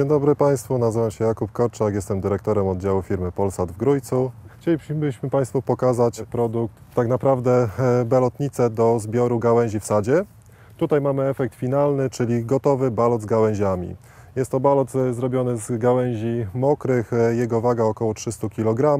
Dzień dobry Państwu, nazywam się Jakub Korczak, jestem dyrektorem oddziału firmy Polsat w Grójcu. Chcielibyśmy Państwu pokazać produkt, tak naprawdę e, belotnicę do zbioru gałęzi w sadzie. Tutaj mamy efekt finalny, czyli gotowy balot z gałęziami. Jest to balot e, zrobiony z gałęzi mokrych, e, jego waga około 300 kg.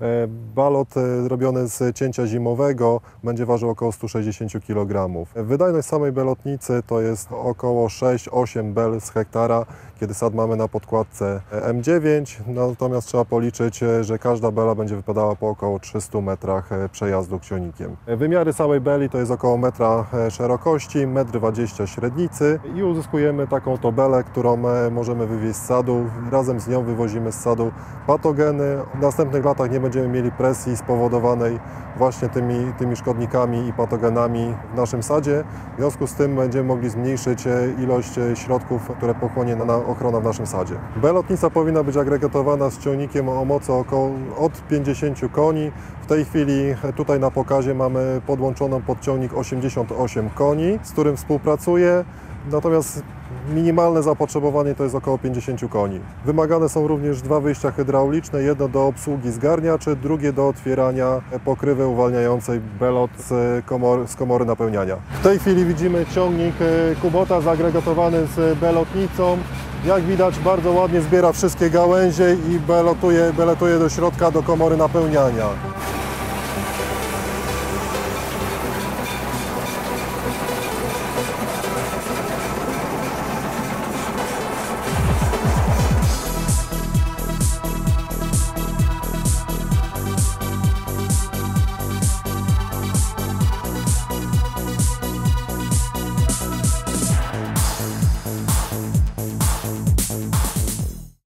E, Balot e, robiony z cięcia zimowego będzie ważył około 160 kg. Wydajność samej belotnicy to jest około 6-8 bel z hektara, kiedy sad mamy na podkładce M9, natomiast trzeba policzyć, e, że każda bela będzie wypadała po około 300 metrach e, przejazdu ciągnikiem. Wymiary całej beli to jest około metra e, szerokości, 1,20 m średnicy i uzyskujemy taką to belę, którą e, możemy wywieźć z sadu. Razem z nią wywozimy z sadu patogeny. W następnych latach nie będziemy mieli presji spowodowanej właśnie tymi, tymi szkodnikami i patogenami w naszym sadzie. W związku z tym będziemy mogli zmniejszyć e, ilość e, środków, które pochłonie na, na ochrona w naszym sadzie. Belotnica powinna być agregatowana z ciągnikiem o mocy około od 50 koni. W tej chwili e, tutaj na pokazie mamy podłączoną podciągnik 88 koni, z którym współpracuję. Natomiast minimalne zapotrzebowanie to jest około 50 koni. Wymagane są również dwa wyjścia hydrauliczne, jedno do obsługi zgarniaczy, drugie do otwierania pokrywy uwalniającej belot z komory, z komory napełniania. W tej chwili widzimy ciągnik e, Kubota zagregatowany z belotnicą. Jak widać bardzo ładnie zbiera wszystkie gałęzie i belotuje, belotuje do środka do komory napełniania.